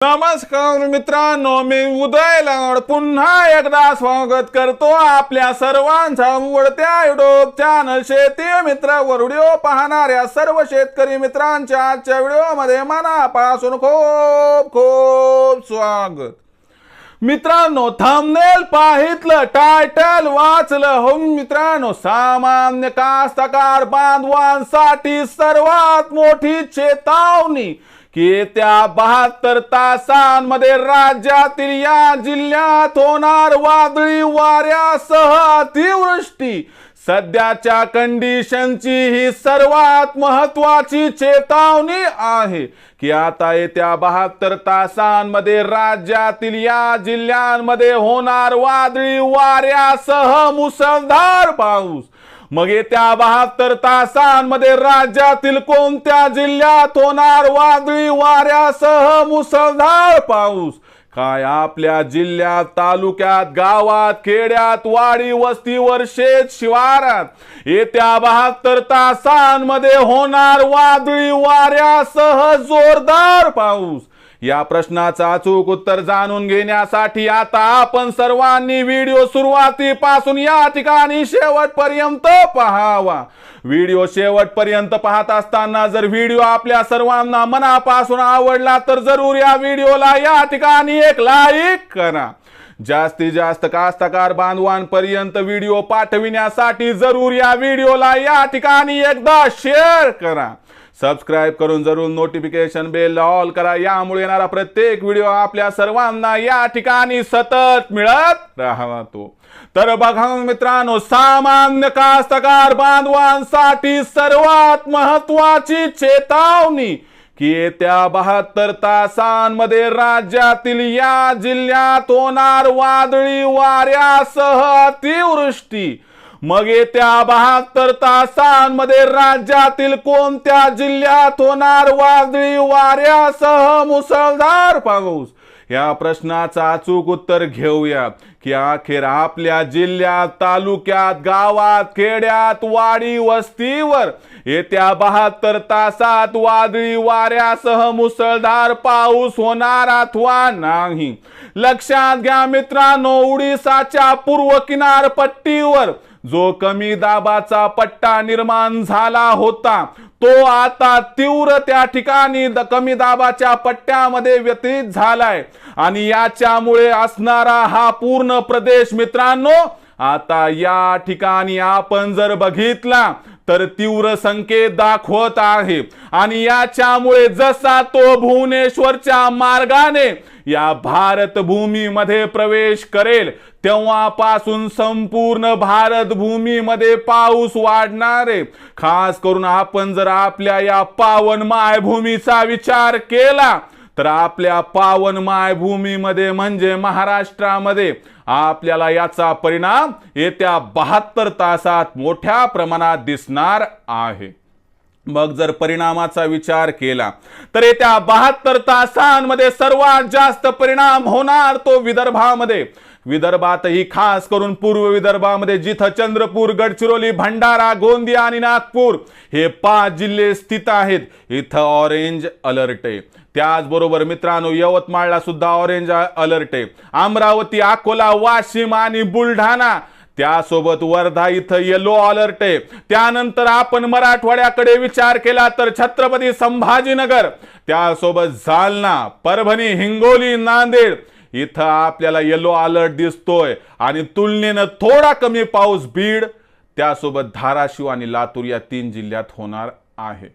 नमस्कार मित्रांनो मी उदय लाड पुन्हा एकदा स्वागत करतो आपल्या सर्वांचा आवडत्या युट्यूब चॅनल शेती मित्र व्हिडिओ पाहणाऱ्या सर्व शेतकरी मित्रांच्या आजच्या व्हिडिओमध्ये मनापासून खूप खूप स्वागत. मित्रांनो थांबनेल पाहितलं टायटल वाचलं. हो मित्रांनो सामान्य कास्तकार बांधवांसाठी सर्वात मोठी चेतावणी. की येत्या बहात्तर तासांमध्ये राज्यातील या जिल्ह्यात होणार वादळी वाऱ्यासह अतिवृष्टी. सध्याच्या कंडिशनची ही सर्वात महत्वाची चेतावणी आहे की आता येत्या बहात्तर तासांमध्ये राज्यातील या जिल्ह्यांमध्ये होणार वादळी वाऱ्यासह मुसळधार पाऊस. मग येत्या बहात्तर तासांमध्ये राज्यातील कोणत्या जिल्ह्यात होणार वादळी वाऱ्यासह मुसळधार पाऊस? काय आपल्या जिल्ह्यात तालुक्यात गावात खेड्यात वाडी वस्तीवर शेत शिवारात येत्या बहात्तर तासांमध्ये होणार वादळी वाऱ्यासह जोरदार पाऊस. या प्रश्नाचं अचूक उत्तर जाणून घेण्यासाठी आता आपण सर्वांनी व्हिडिओ सुरुवातीपासून या ठिकाणी शेवटपर्यंत पहावा. व्हिडिओ शेवटपर्यंत पाहत असताना जर व्हिडिओ आपल्या सर्वांना मनापासून आवडला तर जरूर या व्हिडिओला या ठिकाणी एक लाईक करा. जास्तीत जास्त कास्तकार बांधवांपर्यंत व्हिडिओ पाठविण्यासाठी जरूर या व्हिडिओला या ठिकाणी एकदा शेअर करा. सबस्क्राईब करून जरूर नोटिफिकेशन बेल ऑल करा. यामुळे येणारा प्रत्येक व्हिडिओ आपल्या सर्वांना या ठिकाणी सतत मिळत राहावा तो तर बघा मित्रांनो सामान्य कास्तकार बांधवांसाठी सर्वात महत्वाची चेतावणी की येत्या बहात्तर तासांमध्ये राज्यातील या जिल्ह्यात होणार वादळी वाऱ्यासह अतिवृष्टी. मग येत्या बहात्तर तासांमध्ये राज्यातील कोणत्या जिल्ह्यात होणार वादळी वाऱ्यासह मुसळधार पाऊस? या प्रश्नाचं अचूक उत्तर घेऊया की अखेर आपल्या जिल्ह्यात तालुक्यात गावात खेड्यात वाडी वस्तीवर येत्या बहात्तर तासात वादळी वाऱ्यासह मुसळधार पाऊस होणार अथवा नाही. लक्षात घ्या मित्रांनो उडीसाच्या पूर्व किनारपट्टीवर जो कमी दाबाचा पट्टा निर्माण झाला होता तो आता तीव्र त्या ठिकाणी कमी दाबाच्या पट्ट्यामध्ये व्यतीत झालाय. आणि याच्यामुळे असणारा हा पूर्ण प्रदेश मित्रांनो आता या ठिकाणी आपण जर बघितला तर तीव्र संकेत दाखवत आहे. आणि याच्यामुळे जसा तो भुवनेश्वरच्या मार्गाने या भारत भूमीमध्ये प्रवेश करेल तेव्हापासून संपूर्ण भारत भूमीमध्ये पाऊस वाढणार आहे. खास करून आपण जर आपल्या या पावन मायभूमीचा विचार केला तर आपल्या पावन मायभूमीमध्ये म्हणजे महाराष्ट्रामध्ये आपल्याला याचा परिणाम येत्या बहात्तर तासात मोठ्या प्रमाणात दिसणार आहे. मग जर परिणामाचा विचार केला तर येत्या बहात्तर तासांमध्ये सर्वात जास्त परिणाम होणार तो विदर्भामध्ये. विदर्भातही खास करून पूर्व विदर्भामध्ये जिथं चंद्रपूर गडचिरोली भंडारा गोंदिया आणि नागपूर हे पाच जिल्हे स्थित आहेत. इथं ऑरेंज अलर्ट आहे. त्याचबरोबर मित्रांनो यवतमाळला सुद्धा ऑरेंज अलर्ट आहे. अमरावती अकोला वाशिम आणि बुलढाणा त्यासोबत वर्धा इथं येलो अलर्ट आहे. त्यानंतर आपण मराठवाड्याकडे विचार केला तर छत्रपती संभाजीनगर त्यासोबत जालना परभणी हिंगोली नांदेड इथं आपल्याला येलो अलर्ट दिसतोय. आणि तुलनेनं थोडा कमी पाऊस बीड त्यासोबत धाराशिव आणि लातूर या तीन जिल्ह्यात होणार आहे.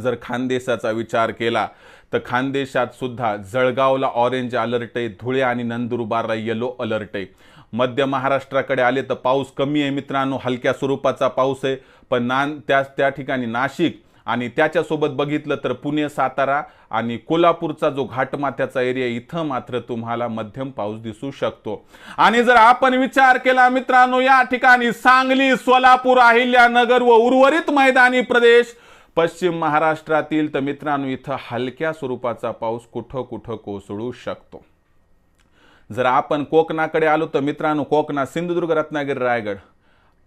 जर खानदेशाचा विचार केला तर खानदेशात सुद्धा जळगावला ऑरेंज अलर्ट आहे धुळे आणि नंदुरबारला येलो अलर्ट आहे. मध्य महाराष्ट्राकडे आले तर पाऊस कमी आहे मित्रांनो हलक्या स्वरूपाचा पाऊस आहे. पण नान त्या त्या ठिकाणी नाशिक आणि त्याच्यासोबत बघितलं तर पुणे सातारा आणि कोल्हापूरचा जो घाटमाथ्याचा एरिया इथं मात्र तुम्हाला मध्यम पाऊस दिसू शकतो. आणि जर आपण विचार केला मित्रांनो या ठिकाणी सांगली सोलापूर अहिल्यानगर व उर्वरित मैदानी प्रदेश पश्चिम महाराष्ट्रातील तर मित्रांनो इथं हलक्या स्वरूपाचा पाऊस कुठं कुठं कोसळू शकतो. जर आपण कोकणाकडे आलो तर मित्रांनो कोकणात सिंधुदुर्ग रत्नागिरी रायगड.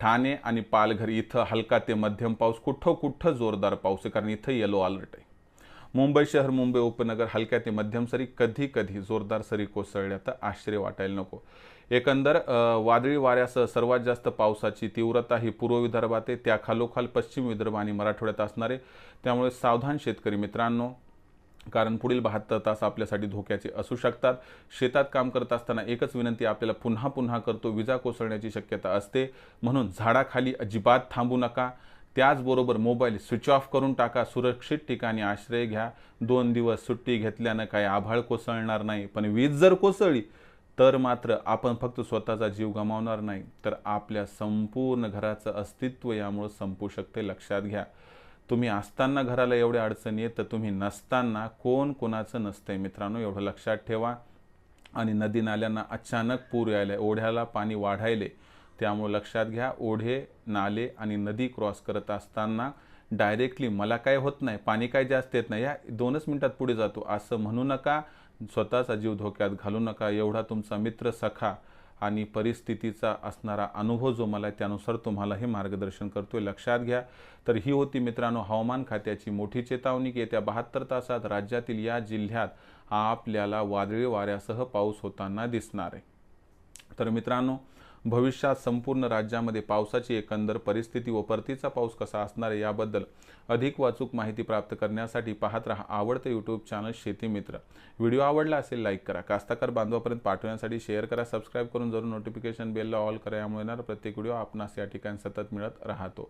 ठाणे आणि पालघर इथं हलका ते मध्यम पाऊस कुठं कुठं जोरदार पाऊस आहे कारण इथं येलो अलर्ट आहे. मुंबई शहर मुंबई उपनगर हलक्या ते मध्यम सरी कधी कधी जोरदार सरी कोसळल्या तर आश्चर्य वाटायला नको. एकंदर वादळी वाऱ्यासह सर्वात जास्त पावसाची तीव्रता ही पूर्व विदर्भात आहे. त्या खालोखाल पश्चिम विदर्भ आणि मराठवाड्यात असणार आहे. त्यामुळे सावधान शेतकरी मित्रांनो कारण पुढील बहात्तर तास आपल्यासाठी धोक्याचे असू शकतात. शेतात काम करत असताना एकच विनंती आपल्याला पुन्हा पुन्हा करतो. विजा कोसळण्याची शक्यता असते. म्हणून झाडाखाली अजिबात थांबू नका. त्याचबरोबर मोबाईल स्विच ऑफ करून टाका. सुरक्षित ठिकाणी आश्रय घ्या. दोन दिवस सुट्टी घेतल्यानं काही आभाळ कोसळणार नाही. पण वीज जर कोसळली तर मात्र आपण फक्त स्वतःचा जीव गमावणार नाही. तर आपल्या संपूर्ण घराचं अस्तित्व यामुळे संपू शकते. लक्षात घ्या. तुम्ही असताना घराला एवढ्या अडचणी येत तर तुम्ही नसताना कोण कोणाचं नसतंय मित्रांनो एवढं लक्षात ठेवा. आणि नदी नाल्यांना अचानक पूर यायला ओढ्याला पाणी वाढायले त्यामुळे लक्षात घ्या ओढे नाले आणि नदी क्रॉस करत असताना डायरेक्टली मला काय होत नाही पाणी काय जास्त येत नाही या दोनच मिनटात पुढे जातो. असं म्हणू नका स्वतःचा जीव धोक्यात घालू नका एवढा तुमचा मित्र सखा आणि परिस्थितीचा असणारा अनुभव जो मला आहे त्यानुसार तुम्हाला हे मार्गदर्शन करतोय. लक्षात घ्या. तर ही होती मित्रांनो हवामान खात्याची मोठी चेतावणी की येत्या बहात्तर तासात राज्यातील या जिल्ह्यात आपल्याला वादळी वाऱ्यासह पाऊस होताना दिसणार आहे. तर मित्रांनो भविष्यात संपूर्ण राज्यामध्ये पावसाची एकंदर परिस्थिती व परतीचा पाऊस कसा असणार आहे याबद्दल अधिक वाचूक माहिती प्राप्त करण्यासाठी पाहत राहा आवडतं यूट्यूब चॅनल शेती मित्र. व्हिडिओ आवडला असेल लाईक करा. कास्ताकार बांधवापर्यंत पाठवण्यासाठी शेअर करा सबस्क्राईब करून जरूर नोटिफिकेशन बेलला ऑल करा. यामुळे येणार प्रत्येक व्हिडिओ आपणास या ठिकाणी सतत मिळत राहतो.